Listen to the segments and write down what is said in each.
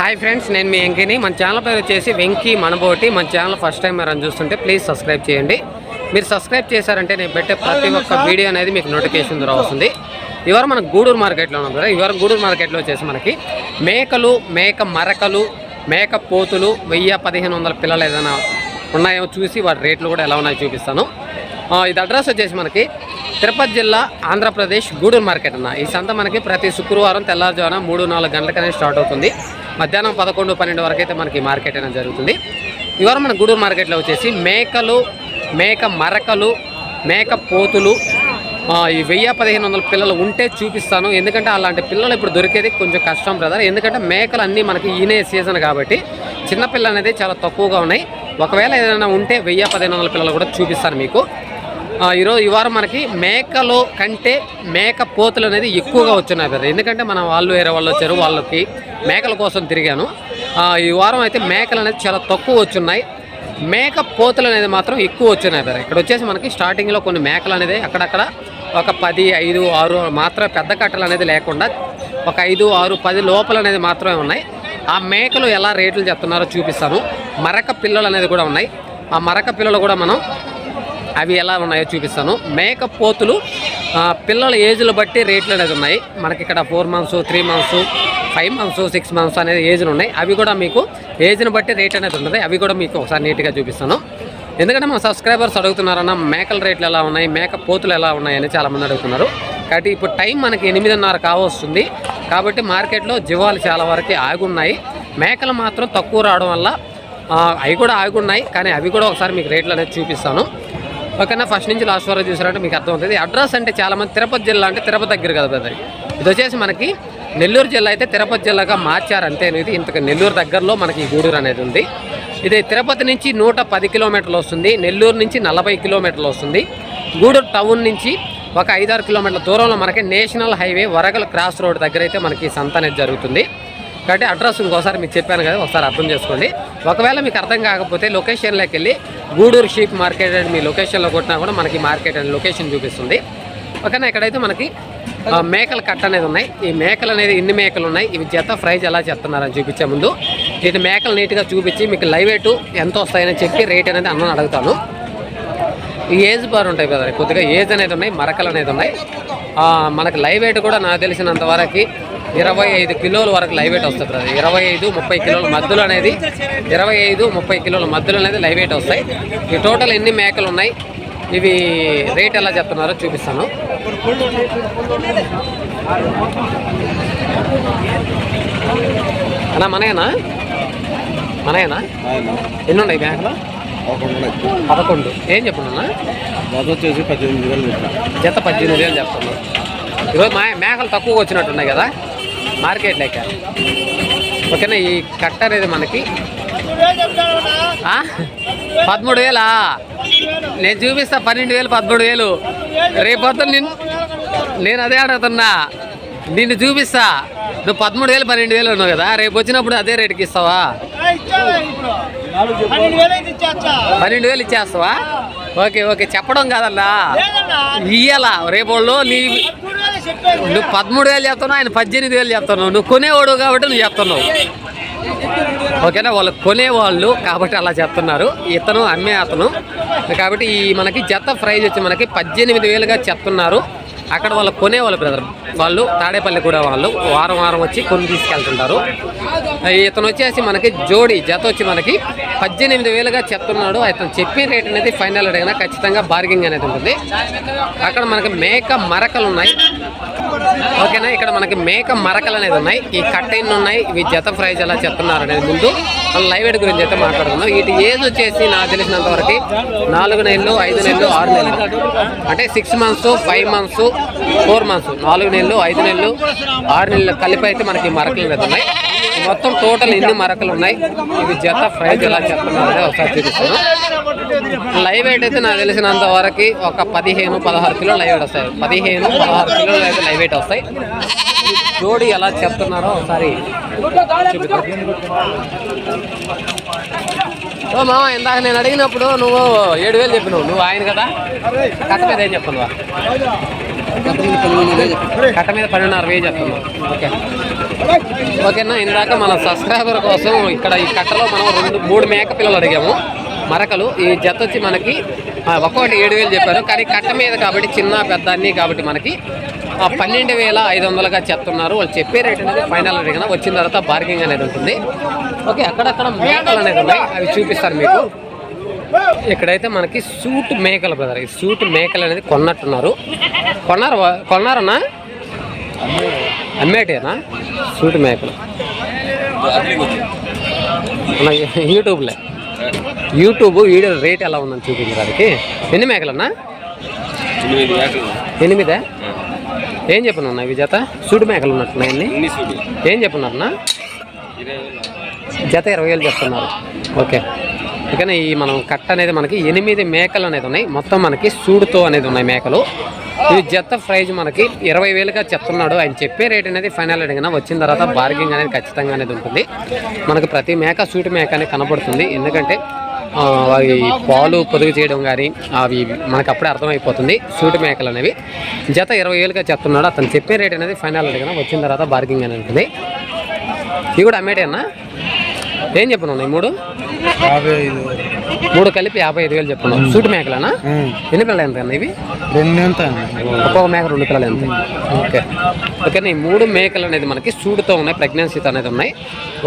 Hi friends నేను మీ వెంకీని. మన channel పేరు వచ్చేసి వెంకీ మనబోటి. మన ఛానల్ ఫస్ట్ టైం మీరు చూస్తుంటే ప్లీజ్ సబ్స్క్రైబ్ చేయండి. మీరు సబ్స్క్రైబ్ చేశారంటే నేను పెట్టే ప్రతి ఒక్క వీడియో అనేది మీకు నోటిఫికేషన్ ద్వారా వస్తుంది. ఇవాళ మన గూడూరు మార్కెట్లో ఉన్నాం కదా ఇవాళ గూడూరు మార్కెట్లో వచ్చేసి మనకి మేకలు మేక మరకలు మేక పోతులు వెయ్యి పదిహేను వందల పిల్లలు ఏదైనా ఉన్నాయో చూసి వాటి రేట్లు కూడా ఎలా ఉన్నాయో చూపిస్తాను. ఇది అడ్రస్ వచ్చేసి మనకి తిరుపతి జిల్లా ఆంధ్రప్రదేశ్ గూడూరు మార్కెట్ అన్న. ఈ సంత మనకి ప్రతి శుక్రవారం తెల్లారుజామున మూడు నాలుగు గంటలకనే స్టార్ట్ అవుతుంది. మధ్యాహ్నం పదకొండు పన్నెండు వరకు అయితే మనకి మార్కెట్ అనేది జరుగుతుంది. ఇవాళ మన గూడూరు మార్కెట్లో వచ్చేసి మేకలు మేక మరకలు మేక పోతులు ఈ వెయ్యి పదిహేను వందల పిల్లలు ఉంటే చూపిస్తాను. ఎందుకంటే అలాంటి పిల్లలు ఇప్పుడు దొరికేది కొంచెం కష్టం బ్రదర్. ఎందుకంటే మేకలు అన్నీ మనకి ఈనే సీజన్ కాబట్టి చిన్నపిల్లలు అనేది చాలా తక్కువగా ఉన్నాయి. ఒకవేళ ఏదైనా ఉంటే వెయ్యి పదిహేను వందల పిల్లలు కూడా చూపిస్తాను మీకు. ఈరోజు ఈ వారం మనకి మేకలో కంటే మేక పోతులు అనేది ఎక్కువగా వచ్చినాయి బ్రదర్. ఎందుకంటే మన వాళ్ళు వేరే వాళ్ళు వచ్చారు వాళ్ళకి మేకల కోసం తిరిగాను. ఈ వారం అయితే మేకలు అనేది చాలా తక్కువ వచ్చున్నాయి మేక పోతులు అనేది మాత్రం ఎక్కువ వచ్చినాయి బ్రదర్. ఇక్కడ వచ్చేసి మనకి స్టార్టింగ్లో కొన్ని మేకలు అనేది అక్కడక్కడ ఒక పది ఐదు ఆరు మాత్రమే పెద్ద కట్టలు అనేది లేకుండా ఒక ఐదు ఆరు పది లోపల అనేది మాత్రమే ఉన్నాయి. ఆ మేకలు ఎలా రేట్లు చెప్తున్నారో చూపిస్తాను. మరక పిల్లలు అనేది కూడా ఉన్నాయి. ఆ మరక పిల్లలు కూడా మనం అవి ఎలా ఉన్నాయో చూపిస్తాను. మేక పోతులు పిల్లల ఏజ్లు బట్టి రేట్లు అనేది ఉన్నాయి. మనకి ఇక్కడ four months three months five months six months అనేది ఏజ్లు ఉన్నాయి. అవి కూడా మీకు ఏజ్ని బట్టి రేట్ అనేది ఉంటుంది. అవి కూడా మీకు ఒకసారి నీట్గా చూపిస్తాను. ఎందుకంటే మన సబ్స్క్రైబర్స్ అడుగుతున్నారన్న మేకల రేట్లు ఎలా ఉన్నాయి మేక పోతులు ఎలా ఉన్నాయని చాలామంది అడుగుతున్నారు. కాబట్టి ఇప్పుడు టైం మనకి ఎనిమిదిన్నర కావస్తుంది. కాబట్టి మార్కెట్లో జీవాలు చాలా వరకు ఆగున్నాయి. మేకలు మాత్రం తక్కువ రావడం వల్ల అవి కూడా ఆగున్నాయి. కానీ అవి కూడా ఒకసారి మీకు రేట్లు అనేది చూపిస్తాను. ఓకేనా ఫస్ట్ నుంచి లాస్ట్ వరకు చూసారంటే మీకు అర్థమవుతుంది. అడ్రస్ అంటే చాలామంది తిరుపతి జిల్లా అంటే తిరుపతి దగ్గర కదా బ్రదర్ ఇది వచ్చేసి మనకి నెల్లూరు జిల్లా అయితే తిరుపతి జిల్లాగా మార్చారు అంతే అనేది ఇంతకు నెల్లూరు దగ్గరలో మనకి గూడూరు అనేది ఉంది. ఇది తిరుపతి నుంచి నూట పది కిలోమీటర్లు వస్తుంది. నెల్లూరు నుంచి నలభై కిలోమీటర్లు వస్తుంది. గూడూరు టౌన్ నుంచి ఒక ఐదారు కిలోమీటర్ల దూరంలో మనకి national highway Wargal cross road దగ్గర అయితే మనకి సంత అనేది జరుగుతుంది. కాబట్టి అడ్రస్ ఇంకోసారి మీకు చెప్పాను కదా ఒకసారి అర్థం చేసుకోండి. ఒకవేళ మీకు అర్థం కాకపోతే లొకేషన్లోకి వెళ్ళి గూడూరు షీప్ మార్కెట్ అని మీ లొకేషన్లో కొట్టినా కూడా మనకి మార్కెట్ అని లొకేషన్ చూపిస్తుంది. ఓకేనా? ఇక్కడైతే మనకి మేకలు మేకల కట్ట అనేది ఉన్నాయి. ఈ మేకలు అనేది ఇన్ని మేకలు ఉన్నాయి. ఇవి జత ప్రైజ్ ఎలా చెప్తున్నారని చూపించే ముందు వీటి మేకలు నీట్గా చూపించి మీకు లైవ్ రేటు ఎంత వస్తాయని చెప్పి రేట్ అనేది అన్న అడుగుతాను. ఈ ఏజ్ బార్ ఉంటాయి కదా కొద్దిగా ఏజ్ అనేది ఉన్నాయి మరకలు అనేది ఉన్నాయి. మనకు లైవ్ ఎయిట్ కూడా నాకు తెలిసినంత వరకు ఇరవై ఐదు కిలోల వరకు లైవ్ వెయిట్ వస్తుంది అది ఇరవై ఐదు ముప్పై కిలోల మధ్యలో అనేది ఇరవై ఐదు ముప్పై కిలోల మధ్యలో అనేది లైవ్ వెయిట్ వస్తాయి. ఈ టోటల్ ఎన్ని మేకలు ఉన్నాయి? ఇవి రేట్ ఎలా చెప్తున్నారో చూపిస్తాను. అన్నా మనయేనా? మనయేనా? ఎన్ని ఉన్నాయి మేకలు? పదకొండు. ఏం చెప్పండి మొదటి వచ్చేసి పద్దెనిమిది వేలు జత పద్దెనిమిది వేలు చెప్తున్నాను ఈరోజు మా మేకలు తక్కువగా వచ్చినట్టున్నాయి కదా. మార్కెట్ లెక్క. ఓకేనా ఈ కట్ట అనేది మనకి. ఆ? పదమూడు వేలా? నేను చూపిస్తా పన్నెండు వేలు పదమూడు వేలు. రేపొద్దు నిన్ను నేను అదే అడుగుతున్నా. నిన్ను చూపిస్తా. నువ్వు పదమూడు వేలు పన్నెండు వేలు ఉన్నావు కదా రేపు వచ్చినప్పుడు అదే రేటుకి ఇస్తావా? పన్నెండు వేలు ఇచ్చేస్తావా? Okay okay. చెప్పడం కాదల్లా ఇయ్యాలా. రేపు వాళ్ళు నీ నువ్వు పదమూడు వేలు చెప్తున్నావు ఆయన పద్దెనిమిది వేలు చెప్తున్నావు నువ్వు కొనేవాడు కాబట్టి నువ్వు చెప్తున్నావు ఓకేనా? వాళ్ళు కొనేవాళ్ళు కాబట్టి అలా చెప్తున్నారు ఇతను అమ్మే అతను. కాబట్టి ఈ మనకి జత ప్రైజ్ వచ్చి మనకి పద్దెనిమిది వేలుగా చెప్తున్నారు. అక్కడ వాళ్ళు కొనేవాళ్ళు బ్రదర్. వాళ్ళు తాడేపల్లి కూడా వాళ్ళు వారం వారం వచ్చి కొని తీసుకెళ్తుంటారు. ఇతను వచ్చేసి మనకి జోడి జత వచ్చి మనకి పద్దెనిమిది వేలుగా చెప్తున్నాడు. అతను చెప్పే రేట్ అనేది ఫైనల్ అడిగినా ఖచ్చితంగా బార్గింగ్ అనేది ఉంటుంది. అక్కడ మనకి మేక మరకలు ఉన్నాయి. ఓకేనా? ఇక్కడ మనకి మేక మరకలు అనేది ఉన్నాయి. ఈ కట్టైన్ ఉన్నాయి. ఇవి జత ప్రైజ్ ఎలా చెప్తున్నారు అనేది ముందు మనం లైవ్ ఎయిడ్ గురించి అయితే మాట్లాడుకుందాం. వీటి ఏజ్ వచ్చేసి నాకు తెలిసినంత వరకు నాలుగు నెలలు ఐదు నెలలు ఆరు నెలలు. అంటే six months five months four months నాలుగు నెలలు ఐదు నెలలు ఆరు నెలలు కలిపి అయితే మనకి మరకలు వెళ్తున్నాయి మొత్తం టోటల్ ఎన్ని మరకలు ఉన్నాయి. ఇవి జత ప్రైజ్ ఎలా చెప్తున్నారు ఒకసారి చూపిస్తాను. లైవ్ ఎయిట్ అయితే నాకు తెలిసినంత వరకు ఒక పదిహేను పదహారు కిలోలు లైవ్ ఎయిట్ వస్తాయి. పదిహేను పదహారు కిలోలు అయితే లైవ్ ఎయిట్ వస్తాయి. జోడి ఎలా చెప్తున్నారో ఒకసారి ఓ మామ ఇందాక నేను అడిగినప్పుడు నువ్వు ఏడు వేలు చెప్పినావు. నువ్వు ఆయన కదా? కట్ట ఏం కట్ట మీద పన్నెండున్నర వేలు చెప్తున్నావు ఓకే. ఓకేనా ఇందాక మన సబ్స్క్రైబర్ కోసం ఇక్కడ ఈ కట్టలో మనం రెండు మూడు మేక పిల్లలు అడిగాము. మరకలు ఈ జత వచ్చి మనకి ఒక్కొక్కటి ఏడు వేలు చెప్పారు. కానీ కట్ట మీద కాబట్టి చిన్న పెద్ద అన్నీ కాబట్టి మనకి ఆ, పన్నెండు వేల ఐదు వందలుగా చెప్తున్నారు వాళ్ళు చెప్పే రేట్ అనేది ఫైనల్ అడిగిన వచ్చిన తర్వాత బార్గింగ్ అనేది ఉంటుంది. ఓకే అక్కడక్కడ మేకలు అనేది ఉన్నాయి. అవి చూపిస్తారు మీకు. ఇక్కడైతే మనకి సూట్ మేకలు బ్రదర్ ఈ సూట్ మేకలు అనేది కొన్నట్టున్నారు. కొన్నారు కొన్నారన్నా? అమ్మేటేనా సూట్ మేకలు. యూట్యూబ్లే. యూట్యూబ్ వీడియో రేట్ ఎలా ఉందని చూపించడానికి ఎన్ని మేకలన్నా? ఎనిమిది ఏం చెప్పనున్నా ఇవి జత? సూట్ మేకలు ఉన్నట్టున్నాయి అన్ని? అన్ని సూటి. ఏం చెప్పున్నారన్నా జత ఇరవై వేలు చెప్తున్నారు ఓకే. ఇకనే ఈ మనం కట్ట అనేది మనకి ఎనిమిది మేకలు అనేది ఉన్నాయి. మొత్తం మనకి సూడుతో అనేది ఉన్నాయి మేకలు. ఈ జత ప్రైజ్ మనకి ఇరవై వేలుగా చెప్తున్నాడు. ఆయన చెప్పే రేట్ అనేది ఫైనల్ అడిగిన వచ్చిన తర్వాత బార్గింగ్ అనేది ఖచ్చితంగా అనేది ఉంటుంది. మనకు ప్రతి మేక సూటి మేక అనేది కనబడుతుంది. ఎందుకంటే అవి పాలు పొదుగు చేయడం కానీ అవి మనకు అప్పుడే అర్థమైపోతుంది సూటి మేకలు అనేవి. జత ఇరవై వేలుగా చెప్తున్నాడు. అతను చెప్పే రేట్ అనేది ఫైనల్ అడిగిన వచ్చిన తర్వాత బార్గింగ్ అనేది ఉంటుంది. ఇవి కూడా అమ్మేటేనా ఏం చెప్పను ఈ మూడు? మూడు కలిపి యాభై ఐదు వేలు చెప్పున్నాం సూటి మేకలేనా? ఎన్ని పిల్లలు ఎంత అన్న ఇవి? రెండు ఎంత ఒక్కొక్క మేక రెండు పిల్లలు ఎంత? ఓకే. ఓకే ఈ మూడు మేకలు అనేది మనకి సూడుతో ఉన్నాయి ప్రెగ్నెన్సీతో అనేది ఉన్నాయి.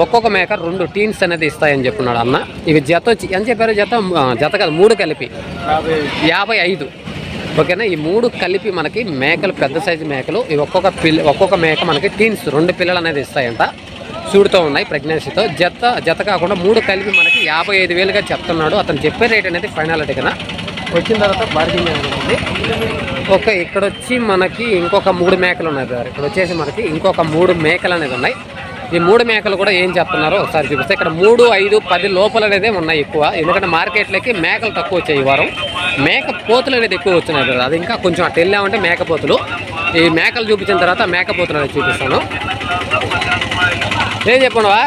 ఒక్కొక్క మేక రెండు టీన్స్ అనేది ఇస్తాయని చెప్పున్నాడు అన్న. ఇవి జత వచ్చి ఎంత చెప్పారు జత? జత కాదు మూడు కలిపి. యాభై యాభై ఐదు. ఓకేనా ఈ మూడు కలిపి మనకి మేకలు పెద్ద సైజు మేకలు ఇవి ఒక్కొక్క పిల్ల ఒక్కొక్క మేక మనకి టీన్స్ రెండు పిల్లలు అనేది ఇస్తాయంట. చూడుతూ ఉన్నాయి ప్రెగ్నెన్సీతో జత జత కాకుండా మూడు కలిపి మనకి యాభై ఐదు వేలుగా చెప్తున్నాడు. అతను చెప్పే రేట్ అనేది ఫైనల్ అడిగిన వచ్చిన తర్వాత బార్గింగ్ అనేది ఓకే ఇక్కడ వచ్చి మనకి ఇంకొక మూడు మేకలు ఉన్నాయి సార్ ఇక్కడ వచ్చేసి మనకి ఇంకొక మూడు మేకలు అనేది ఉన్నాయి. ఈ మూడు మేకలు కూడా ఏం చెప్తున్నారో ఒకసారి చూపిస్తే ఇక్కడ మూడు ఐదు పది లోపల అనేది ఉన్నాయి ఎక్కువ. ఎందుకంటే మార్కెట్లోకి మేకలు తక్కువ వచ్చాయి ఈ వారం. మేక పోతులు అనేది ఎక్కువ వచ్చినాయి కదా అది ఇంకా కొంచెం అటు వెళ్ళామంటే మేకపోతులు ఈ మేకలు చూపించిన తర్వాత మేకపోతులు అనేది చూపిస్తాను. ఏం చెప్పనువా?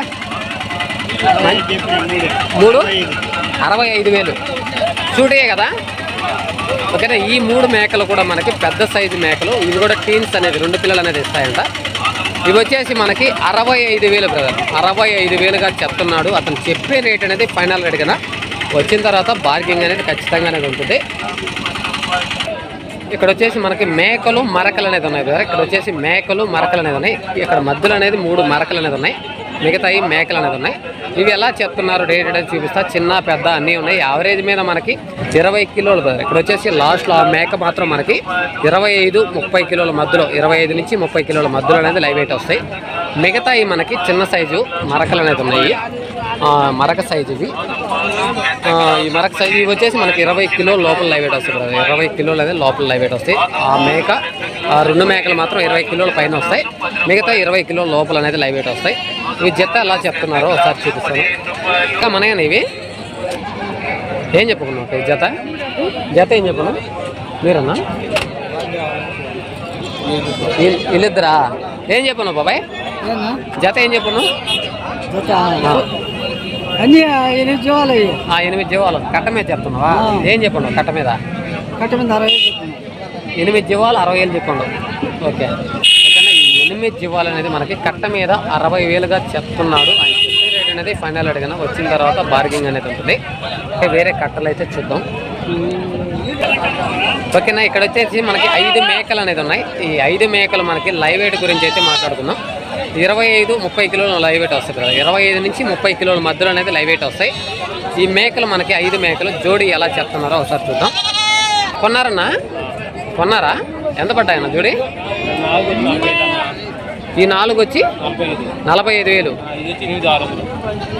మూడు? అరవై ఐదు వేలు. చూడే కదా? ఓకేనా? ఈ మూడు మేకలు కూడా మనకి పెద్ద సైజు మేకలు. ఇవి కూడా టీన్స్ అనేది రెండు పిల్లలు అనేది ఇస్తాయంట. ఇవి వచ్చేసి మనకి అరవై ఐదు వేలు బ్రదర్ అరవై ఐదు వేలుగా చెప్తున్నాడు. అతను చెప్పే రేట్ అనేది ఫైనల్ రేట్ కదా. వచ్చిన తర్వాత బార్గింగ్ అనేది ఖచ్చితంగా అనేది ఉంటుంది. ఇక్కడ వచ్చేసి మనకి మేకలు మరకలు అనేది ఉన్నాయి కదా. ఇక్కడ వచ్చేసి మేకలు మరకలు అనేది ఉన్నాయి. ఇక్కడ మధ్యలో అనేది మూడు మరకలు అనేది ఉన్నాయి. మిగతాయి మేకలు అనేది ఉన్నాయి. ఇవి ఎలా చెప్తున్నారు రేట్ అనేది చూపిస్తా. చిన్న పెద్ద అన్నీ ఉన్నాయి. యావరేజ్ మీద మనకి ఇరవై కిలోలు బ్రదర్ ఇక్కడ వచ్చేసి లాస్ట్లో ఆ మేక మాత్రం మనకి ఇరవై ఐదు ముప్పై కిలోల మధ్యలో ఇరవై ఐదు నుంచి ముప్పై కిలోల మధ్యలో అనేది లైవ్ వెయిట్ వస్తాయి. మిగతాయి మనకి చిన్న సైజు మరకలు అనేది ఉన్నాయి. మరక సైజు ఇవి ఈ మరక సైజు ఇవి వచ్చేసి మనకి ఇరవై కిలోల లోపల లైవ్ వెయిట్ వస్తుంది. ఇరవై కిలోలు అనేది లోపల లైవ్ వెయిట్ వస్తాయి. ఆ మేక ఆ రెండు మేకలు మాత్రం ఇరవై కిలోల పైన వస్తాయి. మిగతా ఇరవై కిలోల లోపల అనేది లైవ్ వెయిట్ వస్తాయి. ఇవి జత ఎలా చెప్తున్నారో ఒకసారి చూపిస్తాను. ఇంకా మనగానే ఇవి. ఏం చెప్పుకున్నావు? జత. జత ఏం చెప్పను? మీరన్నా? వీళ్ళు- వీళ్ళిద్దరా ఏం చెప్పను బాబాయ్? జత ఏం చెప్పను? అన్ని ఎనిమిది జీవాలు ఆ ఎనిమిది జీవాలు. కట్ట మీద చెప్తున్నావా? ఏం చెప్పను కట్ట మీద? కట్ట మీద అరవై. ఎనిమిది జీవాలు అరవై వేలు చెప్పండు. ఓకే. ఎనిమిది జీవాలు అనేది మనకి కట్ట మీద అరవై వేలుగా చెప్తున్నాడు. ఆయన చెప్పే రేట్ అనేది ఫైనల్ అడిగిన. వచ్చిన తర్వాత బార్గింగ్ అనేది ఉంటుంది. వేరే కట్టలు అయితే చూద్దాం. ఓకేనా? ఇక్కడ వచ్చేసి మనకి ఐదు మేకలు అనేది ఉన్నాయి. ఈ ఐదు మేకలు మనకి లైవ్ వెయిట్ గురించి అయితే మాట్లాడుకుందాం. ఇరవై ఐదు ముప్పై కిలోలు లైవ్ వెయిట్ వస్తుంది కదా ఇరవై ఐదు నుంచి ముప్పై కిలోల మధ్యలో అనేది లైవ్ వెయిట్ వస్తాయి. ఈ మేకలు మనకి ఐదు మేకలు. జోడి ఎలా చెప్తున్నారో ఒకసారి చూద్దాం. కొన్నారన్నా? కొన్నారా? ఎంత పడ్డాయన్న జోడి? ఈ నాలుగు వచ్చి నలభై ఐదు వేలు.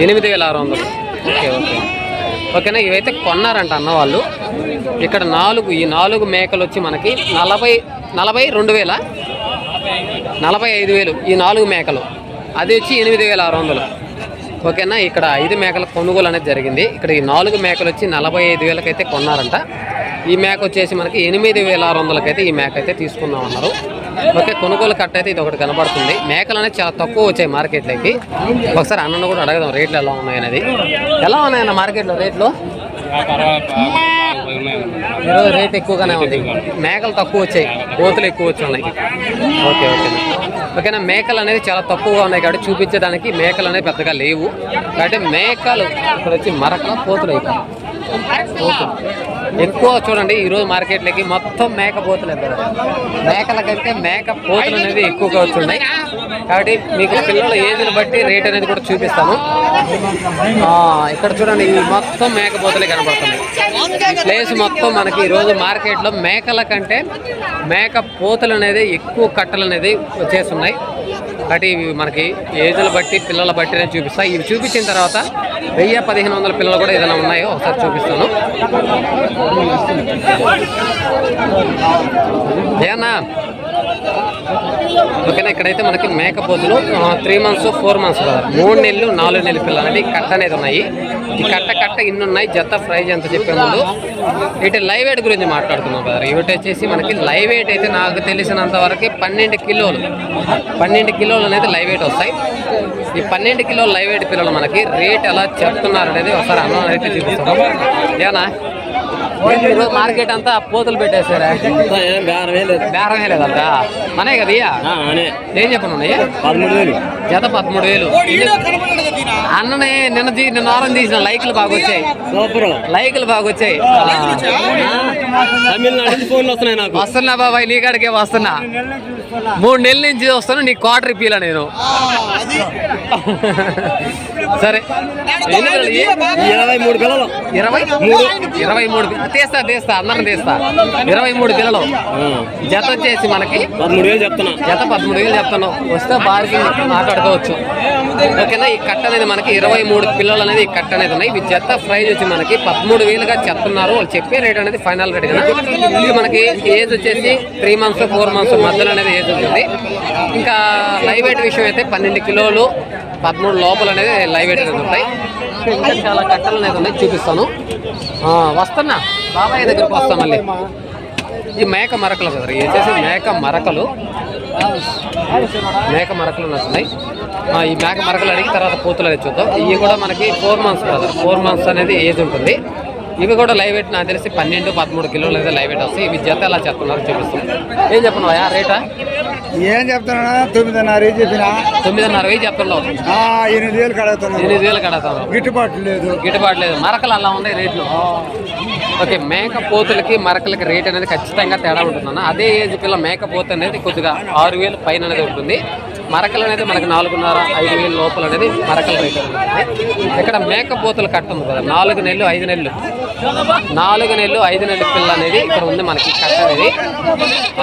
ఎనిమిది వేల ఆరు వందలు. Okay okay. ఓకేనా? ఇవైతే కొన్నారంట అన్న వాళ్ళు. ఇక్కడ నాలుగు ఈ నాలుగు మేకలు వచ్చి మనకి నలభై నలభై రెండు వేల? నలభై ఐదు వేలు ఈ నాలుగు మేకలు. అది వచ్చి ఎనిమిది వేల ఆరు వందలు. ఓకేనా? ఇక్కడ ఐదు మేకల కొనుగోలు అనేది జరిగింది. ఇక్కడ ఈ నాలుగు మేకలు వచ్చి నలభై ఐదు వేలకైతే కొన్నారంట. ఈ మేక వచ్చేసి మనకి ఎనిమిది వేల ఆరు వందలకైతే ఈ మేక అయితే తీసుకుందాం అన్నారు ఓకే కొనుగోలు కట్ట అయితే ఇది ఒకటి కనబడుతుంది. మేకలు అనేది చాలా తక్కువ వచ్చాయి మార్కెట్లోకి ఒకసారి అన్నను కూడా అడగదాం రేట్లు ఎలా ఉన్నాయి అనేది. ఎలా ఉన్నాయన్న మార్కెట్లో రేట్లు? ఈరోజు రేట్ ఎక్కువగానే ఉంది. మేకలు తక్కువ వచ్చాయి. కోతులు ఎక్కువ వచ్చి ఉన్నాయి. Okay okay. ఓకేనా? మేకలు అనేది చాలా తక్కువగా ఉన్నాయి కాబట్టి చూపించడానికి మేకలు అనేవి పెద్దగా లేవు. కాబట్టి మేకలు ఇక్కడ వచ్చి మరకల పోతులు అయిపోయి ఎక్కువ చూడండి ఈరోజు మార్కెట్లకి మొత్తం మేక పోతులు మేకల కంటే మేక పోతులు అనేది ఎక్కువగా వచ్చున్నాయి కాబట్టి మీకు పిల్లల ఏజ్ని బట్టి రేట్ అనేది కూడా చూపిస్తాను ఆ, ఇక్కడ చూడండి ఇవి మొత్తం మేక కనబడుతుంది ప్లేస్ మొత్తం మనకి ఈరోజు మార్కెట్లో మేకల కంటే మేక పోతలు అనేది ఎక్కువ కట్టలు అనేది వచ్చేస్తున్నాయి. కాబట్టి ఇవి మనకి ఏజ్లు బట్టి పిల్లల బట్టి అనేది చూపిస్తాయి. ఇవి చూపించిన తర్వాత వెయ్యి పదిహేను వందల పిల్లలు కూడా ఏదైనా ఉన్నాయో ఒకసారి చూపిస్తాను. ఏనా ఓకేనా? ఇక్కడైతే మనకి మేకపోతులు త్రీ మంత్స్ ఫోర్ మంత్స్ కదా. మూడు నెలలు నాలుగు నెలలు పిల్లలు అంటే కట్ట అనేది ఉన్నాయి. ఈ కట్ట కట్ట ఇన్ని ఉన్నాయి జత ప్రైజ్ ఎంత చెప్పే ముందు. ఇటు లైవ్ వెయిట్ గురించి మాట్లాడుతున్నాం కదా ఇవిటి వచ్చేసి మనకి లైవ్ వెయిట్ అయితే నాకు తెలిసినంత వరకు పన్నెండు కిలోలు పన్నెండు కిలోలు అనేది లైవ్ వెయిట్ వస్తాయి. ఈ పన్నెండు కిలోలు లైవ్ వెయిట్ పిల్లలు మనకి రేట్ ఎలా చెప్తున్నారు అనేది ఒకసారి అన్న అయితే చూపిస్తాం. ఏనా ఈరోజు మార్కెట్ అంతా పోతులు పెట్టేశారా? బేరమే లేదంట మనే కదా ఇయ్య? ఏం చెప్పను ఉన్నాయి పదమూడు వేలు. జత పదమూడు వేలు. అన్ననే నిన్న నిన్న వారం తీసిన లైక్లు బాగా వచ్చాయి. సూపర్. లైక్లు బాగా వచ్చాయి. వస్తున్నా బాబాయ్ నీ కాడికే వస్తున్నా. మూడు నెలల నుంచి వస్తాను నీ క్వార్టర్ ఇప్పిలా నేను. సరే? ఇరవై మూడు పిల్లలు. ఇరవై? మూడు. ఇరవై మూడు తీస్తా తీస్తా అందరం తీస్తా. ఇరవై మూడు పిల్లలు జత వచ్చేసి మనకి పదమూడు వేలు చెప్తున్నా. జత పదమూడు వేలు చెప్తాను వస్తే బార్కి మాట్లాడుకోవచ్చు. ఓకేనా? ఈ కట్ట అనేది మనకి ఇరవై మూడు పిల్లలు అనేది ఈ కట్ట అనేది ఉన్నాయి. ఇవి జత ప్రైజ్ వచ్చి మనకి పదమూడు వేలుగా చెప్తున్నారు. వాళ్ళు చెప్పే రేట్ అనేది ఫైనల్ రేట్ కదా. ఇది మనకి ఏజ్ వచ్చేసి త్రీ మంత్స్ ఫోర్ మంత్స్ మధ్యలో అనేది ఏజ్ ఉంటుంది. ఇంకా లైవ్ వెయిట్ విషయం అయితే పన్నెండు కిలోలు పదమూడు లోపల అనేది లైవ్ వెయిట్ అనేది ఉంటాయి. ఇంకా చాలా కట్టలు అనేది ఉన్నాయి. చూపిస్తాను. ఆ, వస్తున్నా? బాబాయ్ దగ్గరికి వస్తాం మళ్ళీ. ఈ మేక మరకలు కదా ఇవి వచ్చేసి మేక మరకలు. మేక మరకలు నచ్చున్నాయి ఆ, ఈ మేక మరకలు అడిగి తర్వాత పూతలు అనేది చూద్దాం. ఇవి కూడా మనకి ఫోర్ మంత్స్ కదా ఫోర్ మంత్స్ అనేది ఏజ్ ఉంటుంది. ఇవి కూడా లైవ్ వెయిట్ నాకు తెలిసి పన్నెండు పదమూడు కిలోలు అయితే లైవ్ వెయిట్ వస్తాయి. ఇవి జత ఎలా చెప్తున్నారు చూపిస్తాం. ఏం చెప్పినావా రేటా? ఏం చెప్తున్నా తొమ్మిదిన్నర ఏం చెప్పినా? తొమ్మిదిన్నర వెయ్యి చెప్తున్నావు? ఎనిమిది వేలు కడుగుతున్నాను. ఎనిమిది వేలు కడతాను గిట్టుబాటు లేదు. గిట్టుబాటు లేదు. మరకలు అలా ఉన్నాయి రేట్లు. ఓకే మేక పోతులకి మరకలకి రేట్ అనేది ఖచ్చితంగా తేడా ఉంటుందన్న అదే ఏజ్ పిల్ల మేక పోత అనేది కొద్దిగా ఆరు వేలు పైన అనేది ఉంటుంది. మరకలు అనేది మనకి నాలుగున్నర ఐదు వేలు లోపల అనేది మరకల రేట్ ఉంటుంది. ఇక్కడ మేక పోతులు కట్ట ఉంది కదా నాలుగు నెలలు ఐదు నెలలు. నాలుగు నెలలు ఐదు నెలల పిల్ల అనేది ఇక్కడ ఉంది మనకి కట్ట అనేది.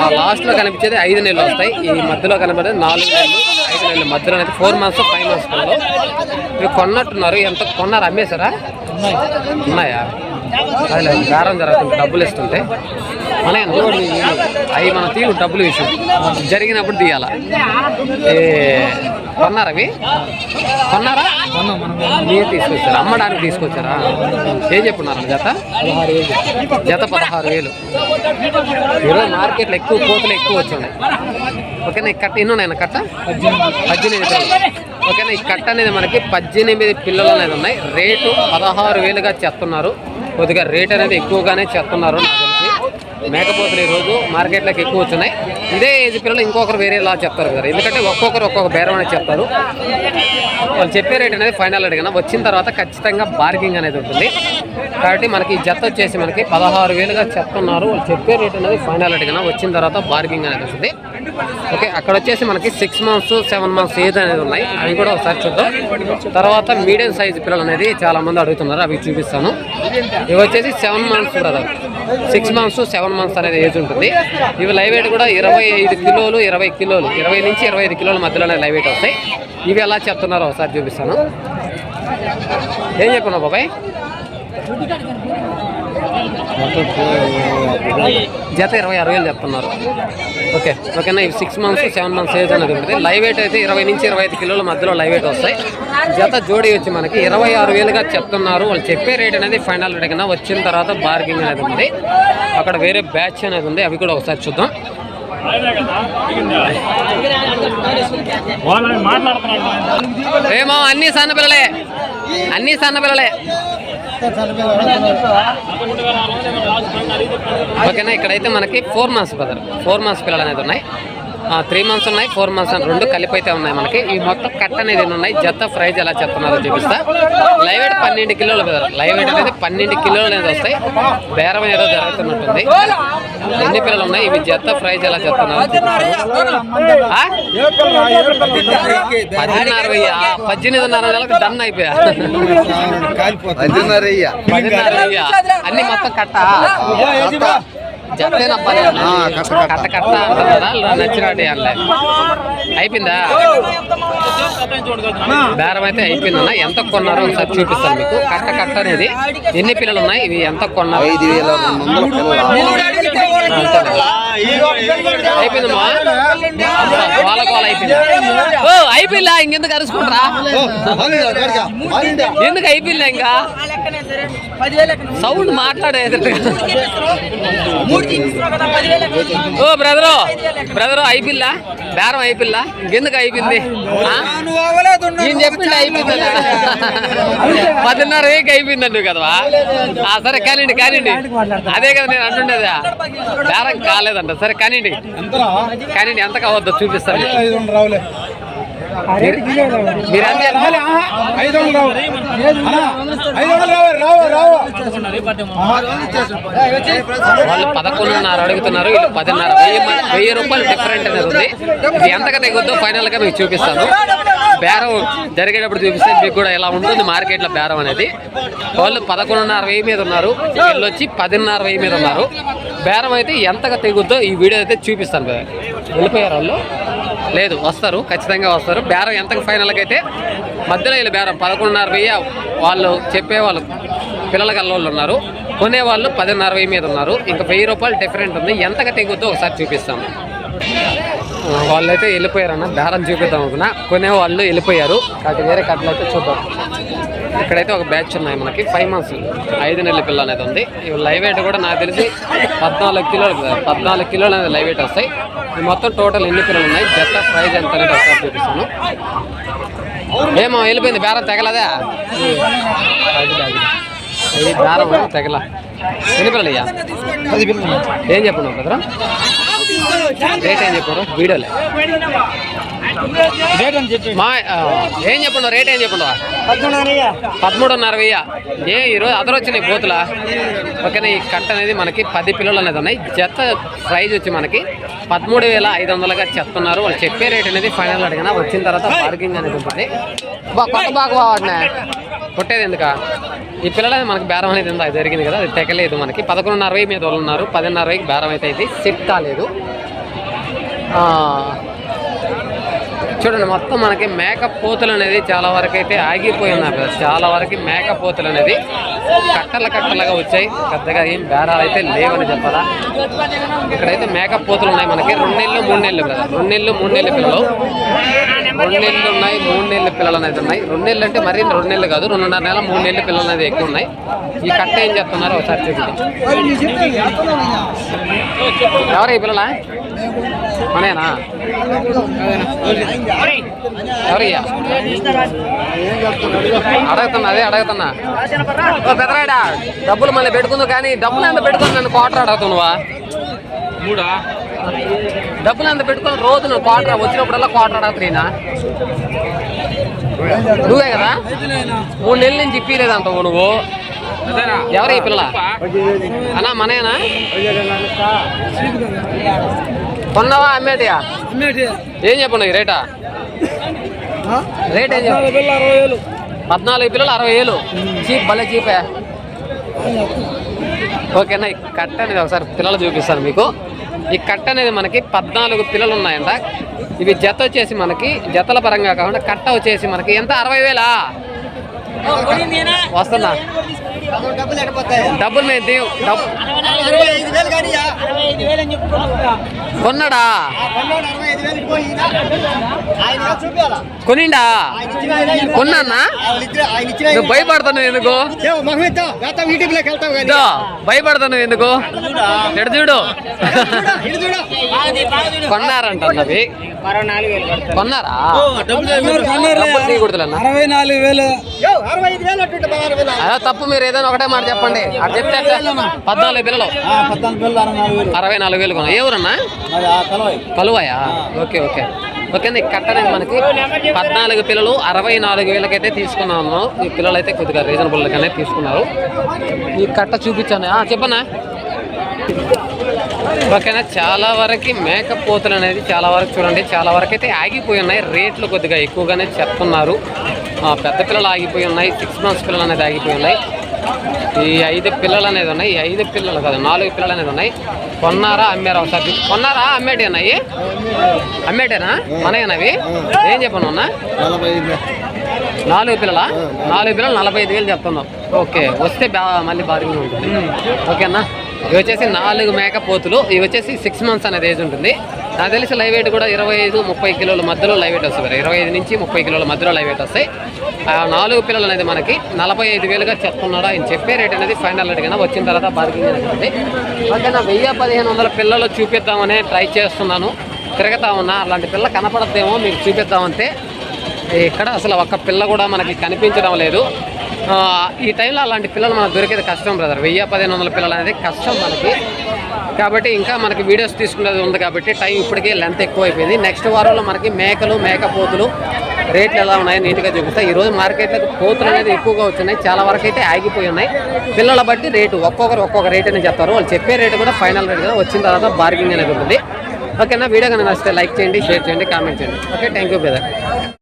ఆ లాస్ట్లో కనిపించేది ఐదు నెలలు వస్తాయి. ఈ మధ్యలో కనబడేది నాలుగు నెలలు ఐదు నెలల. మధ్యలో అనేది ఫోర్ మంత్స్ ఫైవ్ మంత్స్ పిల్లలు. ఇవి కొన్నట్టున్నారు. ఎంత కొన్నారు అమ్మేశారా ఉన్నాయా? అదే బేరం జరుగుతుంది డబ్బులు ఇస్తుంటే మన అవి మనం తీరు డబ్బులు విషయం జరిగినప్పుడు తీయాల? కొన్నారా అవి? కొన్నారా? మీరు తీసుకొచ్చారా? అమ్మడానికి తీసుకొచ్చారా? ఏం చెప్పున్నారు జత? జత పదహారు వేలు. ఈరోజు మార్కెట్లో ఎక్కువ కోతులు ఎక్కువ వచ్చున్నాయి ఓకేనా ఈ కట్ట ఎన్ని ఉన్నాయి కట్ట? పద్దెనిమిది ఓకేనా ఈ కట్ట అనేది మనకి పద్దెనిమిది పిల్లలు అనేది ఉన్నాయి. రేటు పదహారు వేలుగా చెప్తున్నారు. కొద్దిగా రేట్ అనేది ఎక్కువగానే చెప్తున్నారు నాకు తెలిసి. మేకపోతులు ఈరోజు మార్కెట్లోకి ఎక్కువ వచ్చినాయి. ఇదే ఏజ్ పిల్లలు ఇంకొకరు వేరేలా చెప్తారు కదా. ఎందుకంటే ఒక్కొక్కరు ఒక్కొక్క బేరం అనేది చెప్తారు. వాళ్ళు చెప్పే రేట్ అనేది ఫైనల్ అడిగిన వచ్చిన తర్వాత ఖచ్చితంగా బార్గింగ్ అనేది ఉంటుంది. కాబట్టి మనకి జత వచ్చేసి మనకి పదహారు వేలుగా చెప్తున్నారు. వాళ్ళు చెప్పే రేట్ అనేది ఫైనల్ అడిగిన వచ్చిన తర్వాత బార్గింగ్ అనేది ఉంటుంది. ఓకే అక్కడ వచ్చేసి మనకి six months seven months age అనేది ఉన్నాయి. అవి కూడా ఒకసారి చూద్దాం. తర్వాత మీడియం సైజ్ పిల్లలు అనేది చాలా మంది అడుగుతున్నారు. అవి చూపిస్తాను. ఇవి వచ్చేసి seven months brother six months seven months అనేది ఏజ్ ఉంటుంది. ఇవి లైవ్ వెయిట్ కూడా ఇరవై ఐదు కిలోలు ఇరవై కిలోలు ఇరవై నుంచి ఇరవై ఐదు కిలోల మధ్యలోనే లైవ్ వెయిట్ వస్తాయి. ఇవి ఎలా చెప్తున్నారో ఒకసారి చూపిస్తాను. ఏం చెప్పున్నావు బాబాయ్? జత ఇరవై ఆరు వేలు చెప్తున్నారు. ఓకే ఓకేనా? ఇవి six months seven months age అనేది ఉంటుంది. లైవ్ వెయిట్ అయితే ఇరవై నుంచి ఇరవై ఐదు కిలోల మధ్యలో లైవ్ వెయిట్ వస్తాయి. జత జోడి వచ్చి మనకి ఇరవై ఆరు వేలుగా చెప్తున్నారు. వాళ్ళు చెప్పే రేట్ అనేది ఫైనల్ రేట్ కింద వచ్చిన తర్వాత బార్గింగ్ అనేది ఉంది. అక్కడ వేరే బ్యాచ్ అనేది ఉంది. అవి కూడా ఒకసారి చూద్దాం. ఏమో అన్ని సన్న పిల్లలే. అన్ని సన్న పిల్లలే. ఓకేనా ఇక్కడైతే మనకి four months brother four months పిల్లలు అనేది ఉన్నాయి. త్రీ మంత్స్ ఉన్నాయి ఫోర్ మంత్స్ రెండు కలిపి అయితే ఉన్నాయి మనకి. ఈ మొత్తం కట్ అనేది ఉన్నాయి? జత ప్రైజ్ ఎలా చెప్తున్నారో చూపిస్తా. లైవ్ వెయిట్ పన్నెండు కిలోలు కదా లైవ్ వెయిట్ అనేది పన్నెండు కిలోలు అనేది వస్తాయి. బేరం ఏదో జరుగుతున్నట్టుంది. ఎన్ని పిల్లలు ఉన్నాయి? ఇవి జత ప్రైజ్ ఎలా చెప్తున్నారో? పదిన్నర వెయ్యి పద్దెనిమిదిన్నర నెలకు డన్ అయిపోయా. పదిన్నర అన్ని మొత్తం కట్ట? కట్ట కట్ట. అంటున్నారా? నచ్చినట్టు అనలే అయిపోయిందా? బేరం అయితే అయిపోయిందన్న ఎంత కొన్నారో ఒకసారి చూపిస్తాను మీకు. కట్ట కట్ట అనేది ఎన్ని పిల్లలు ఉన్నాయి ఇవి ఎంత కొన్నారు? ఐదు వేల అయిపోయిందమ్మా అయిపోయింది ఓ అయిపోయిందా ఇంకెందుకు అరుచుకుంటారా ఎందుకు అయిపోయిందా ఇంకా సౌండ్ మాట్లాడేది ఓ బ్రదరు బ్రదరు అయిపోయిందా బేరం అయిపోయిందా ఇంకెందుకు అయిపోయింది నేను చెప్పింది అయిపోయింది పదిన్నర వేకి అయిపోయిందండి కదా ఆ, సరే కానివ్వండి కానివ్వండి. అదే కదా నేను అంటుండేదా. బేరం కాలేదంట. సరే కానివ్వండి. కానివ్వండి ఎంత కావద్దో చూపిస్తాను. వాళ్ళు పదకొండున్నర అడుగుతున్నారు వీళ్ళు పదిన్నర. వెయ్యి రూపాయలు డిఫరెంట్ అనేది ఉంది. ఇది ఎంతగా తెగుద్దో ఫైనల్గా మీకు చూపిస్తాను. బేరం జరిగేటప్పుడు చూపిస్తే మీకు కూడా ఎలా ఉంటుంది మార్కెట్లో బేరం అనేది. వాళ్ళు పదకొండున్నర వెయ్యి మీద ఉన్నారు వీళ్ళు వచ్చి పదిన్నర వెయ్యి మీద ఉన్నారు. బేరం అయితే ఎంతగా తెగుద్దో ఈ వీడియో అయితే చూపిస్తాను. వెళ్ళిపోయారు వాళ్ళు. లేదు వస్తారు ఖచ్చితంగా వస్తారు. బేరం ఎంతకు ఫైనల్కి అయితే మధ్యలో వీళ్ళు బేరం. పదకొండున్నర వెయ్యి వాళ్ళు చెప్పేవాళ్ళు పిల్లల కల్లోళ్ళు ఉన్నారు. కొనేవాళ్ళు పదిన్నర వెయ్యి మీద ఉన్నారు. ఇంకా వెయ్యి రూపాయలు డిఫరెంట్ ఉంది. ఎంతగా తెగుద్దో ఒకసారి చూపిస్తాము వాళ్ళైతే వెళ్ళిపోయారన్న బేరం చూపిద్దాం అనుకున్నా. కొనేవాళ్ళు వెళ్ళిపోయారు. కాబట్టి వేరే కట్టలు అయితే చూద్దాం. ఇక్కడైతే ఒక బ్యాచ్ ఉన్నాయి మనకి. ఫైవ్ మంత్స్ ఐదు నెలల పిల్ల అనేది ఉంది. ఇవి లైవ్ వెయిట్ కూడా నాకు తెలిసి పద్నాలుగు కిలోలు పద్నాలుగు కిలోలు అనేది లైవ్ వెయిట్ వస్తాయి. మొత్తం టోటల్ ఎన్ని పిల్లలు ఉన్నాయి? జత ప్రైజ్ ఎంత అనేది ఒకసారి చూపిస్తాను. ఏమో వెళ్ళిపోయింది బేరం తెగలదా. ఇది బేరం తెగల. ఎన్ని పిల్లలు అయ్యా? ఏం చెప్పను బ్రదర్? రేట్ ఏం చెప్పారు? వీడియోలే. మా ఏం చెప్పండు రేట్ ఏం చెప్పండు? పదమూడున్నర వెయ్య. ఏ ఈరోజు అదర్ వచ్చినాయి బోతులా? ఓకేనా ఈ కట్ట అనేది మనకి పది పిల్లలు అనేది ఉన్నాయి. జత ప్రైజ్ వచ్చి మనకి పదమూడు వేల ఐదు వందలుగా చెప్తున్నారు. వాళ్ళు చెప్పే రేట్ అనేది ఫైనల్ అడిగిన వచ్చిన తర్వాత బార్గింగ్ అనేది ఉంటుంది. బా కొత్త బాగా బాగున్నా కొట్టేది ఎందుక? ఈ పిల్లలది మనకి బేరం అనేది ఉందా? జరిగింది కదా అది తెగలేదు మనకి. పదకొండున్నర వెయ్యి మీద వాళ్ళు ఉన్నారు. పదిన్నర వెయ్యికి బేరం అయితే ఇది. సెట్ కాలేదు. చూడండి మొత్తం మనకి మేకప్ పోతులు అనేది చాలా వరకు అయితే ఆగిపోయి ఉన్నాయి చాలా వరకు మేకప్ పోతులు అనేది కట్టల కట్టలుగా వచ్చాయి. పెద్దగా ఏం బేరాలు అయితే లేవని చెప్పాలా. ఇక్కడైతే మేకప్ పోతులు ఉన్నాయి మనకి. రెండు నెలలు మూడు నెలలు రెండు నెలలు మూడు నెలల పిల్లలు. రెండు నెలలు ఉన్నాయి మూడు నెలల పిల్లలు అనేది ఉన్నాయి. రెండు నెలలు అంటే మరీ రెండు నెలలు కాదు రెండున్నర నెల మూడు నెలల పిల్లలు అనేది ఎక్కువ ఉన్నాయి. ఈ కట్ట ఏం చేస్తున్నారు ఒకసారి చూపించండి పిల్లల పిల్లలా? మనేనా ఎవరయ్యా? అడుగుతున్నా అదే అడుగుతున్నా. ఓ డబ్బులు మళ్ళీ పెట్టుకుందు కానీ డబ్బులు ఎంత పెట్టుకుని నన్ను క్వార్టర్ అడుగుతున్నావా? మూడా? డబ్బులు ఎంత పెట్టుకుని రోజు నువ్వు క్వార్టర్ వచ్చినప్పుడల్లా క్వార్టర్ అడుగుతున్నా నువ్వే కదా? మూడు నెలల నుంచి ఇప్పలేదంట నువ్వు. ఎవరు పిల్ల అన్నా మనేనా కొన్నావా అమ్మేటియా? ఏం చెప్పండి రేటా? రేట్ ఏం చెప్పు పద్నాలుగు పిల్లలు అరవై వేలు చీప్ భలే చీపే. ఓకేనా ఈ కట్ట అనేది ఒకసారి పిల్లలు చూపిస్తాను మీకు. ఈ కట్ట అనేది మనకి పద్నాలుగు పిల్లలు ఉన్నాయంట. ఇవి జత వచ్చేసి మనకి జతల పరంగా కాకుండా కట్ట వచ్చేసి మనకి ఎంత? అరవై వేలా? వస్తున్నా. డబ్బులు మేము డబ్బు కొన్నాడా? కొనిండా? కొన్నా నువ్వు భయపడుతున్నావు ఎందుకు? ఇదో, భయపడుతున్నావు ఎందుకు? ఎడు చూడు. కొన్నారంట అన్నవి కొన్నారా? డబ్బులు అరవై నాలుగు వేలు. అదే తప్పు మీరు ఏదైనా ఒకటే మాట చెప్పండి. అది చెప్తే? పద్నాలుగు పిల్లలు. అరవై నాలుగు వేలు కొన్నా ఏ ఊరన్నా? కలవై కలువాయా ఓకే ఓకే. ఓకే ఈ కట్ట అనేది మనకి పద్నాలుగు పిల్లలు అరవై నాలుగు వేలకైతే తీసుకున్నాము ఈ పిల్లలు అయితే కొద్దిగా రీజనబుల్గానే తీసుకున్నారు. ఈ కట్ట చూపించాను. చెప్పనా ఓకేనా? చాలా వరకు మేకప్ పోతులు అనేది చాలా వరకు చూడండి చాలా వరకు అయితే ఆగిపోయి ఉన్నాయి. రేట్లు కొద్దిగా ఎక్కువగానే చెప్తున్నారు. పెద్ద పిల్లలు ఆగిపోయి ఉన్నాయి. సిక్స్ మంత్స్ పిల్లలు అనేది ఆగిపోయి ఉన్నాయి. ఈ ఐదు పిల్లలు అనేది ఉన్నాయి. ఈ ఐదు పిల్లలు కాదు నాలుగు పిల్లలు అనేది ఉన్నాయి. కొన్నారా? అమ్మారా ఒకసారి కొన్నారా? అమ్మేటి అన్నాయి అమ్మేటేనా మనయేనవి ఏం చెప్పను అన్న? నాలుగు పిల్లల? నాలుగు పిల్లలు నలభై ఐదు వేలు చెప్తున్నాం ఓకే వస్తే మళ్ళీ బార్గెన్ ఉంటుంది. ఓకేనా? ఇవి వచ్చేసి నాలుగు మేక పోతులు. ఇవి వచ్చేసి సిక్స్ మంత్స్ అనేది ఏజ్ ఉంటుంది. నాకు తెలిసి లైవ్ వెయిట్ కూడా ఇరవై ఐదు ముప్పై కిలోల మధ్యలో లైవ్ వెయిట్ వస్తుంది. ఇరవై ఐదు నుంచి ముప్పై కిలోల మధ్యలో లైవ్ వెయిట్ వస్తాయి. ఆ నాలుగు పిల్లలు అనేది మనకి నలభై ఐదు వేలుగా చెప్తున్నాడా ఆయన చెప్పే రేట్ అనేది ఫైనల్ రేట్ కన్నా వచ్చిన తర్వాత బార్గింగ్ అనేది ఉంటుంది ఓకేనా వెయ్యి పదిహేను వందల పిల్లలు చూపిద్దామనే ట్రై చేస్తున్నాను. తిరగతా ఉన్నా అలాంటి పిల్ల కనపడద్దేమో మీకు చూపిద్దామంటే. ఇక్కడ అసలు ఒక్క పిల్ల కూడా మనకి కనిపించడం లేదు. ఈ టైంలో అలాంటి పిల్లలు మనకు దొరికేది కష్టం బ్రదర్ వెయ్యి పదిహేను వందల పిల్లలు అనేది కష్టం మనకి. కాబట్టి ఇంకా మనకి వీడియోస్ తీసుకునేది ఉంది కాబట్టి టైం ఇప్పటికే లెంత్ ఎక్కువ అయిపోయింది నెక్స్ట్ వారంలో మనకి మేకలు మేకపోతులు రేట్లు ఎలా ఉన్నాయో నీట్గా చూపిస్తాయి ఈరోజు మార్కెట్లకు పోతులు అనేది ఎక్కువగా వచ్చినాయి. చాలా వరకు అయితే ఆగిపోయి ఉన్నాయి. పిల్లల బట్టి రేటు ఒక్కొక్కరు ఒక్కొక్క రేట్ అని చెప్తారు. వాళ్ళు చెప్పే రేటు కూడా ఫైనల్ రేట్ కదా. వచ్చిన తర్వాత బార్గింగ్ అనేది ఉంటుంది. ఓకేనా వీడియో కానీ నచ్చితే లైక్ చేయండి షేర్ చేయండి కామెంట్ చేయండి. Okay thank you brother